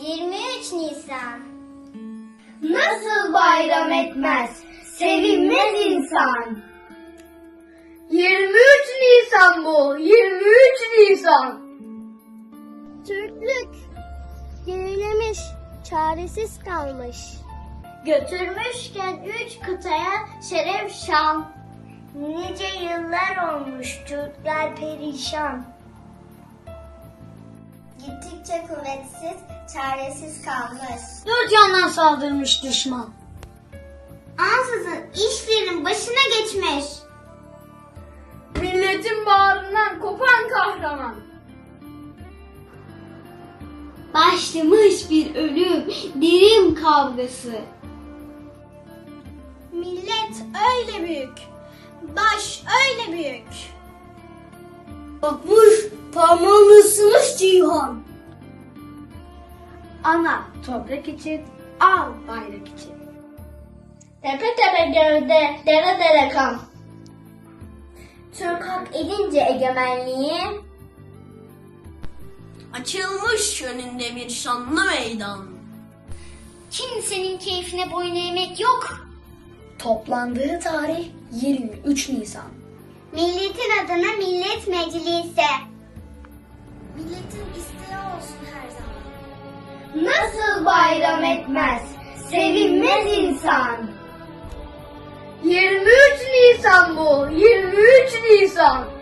23 Nisan. Nasıl bayram etmez, sevinmez insan. 23 Nisan bu, 23 Nisan. Türklük gerilemiş, çaresiz kalmış. Götürmüşken üç kıtaya şeref şan. Nice yıllar olmuş Türkler perişan. Gittikçe kuvvetsiz, çaresiz kalmış. Dört yandan saldırmış düşman. Ansızın işlerin başına geçmiş. Milletin bağrından kopan kahraman. Başlamış bir ölüm, dirim kavgası. Millet öyle büyük, baş öyle büyük. Bakmış parmağını ısırmış cihan. Ana toprak için, al bayrak için. Tepe tepe gövde, dere dere kan. Türk hak edince egemenliği, Açılmış önünde bir şanlı meydan. kimsenin keyfine boyun eğmek yok. Toplandığı tarih 23 Nisan. Milletin adına millet meclisi. Milletin isteği olsun her zaman. Nasıl bayram etmez, sevinmez insan. 23 Nisan bu, 23 Nisan.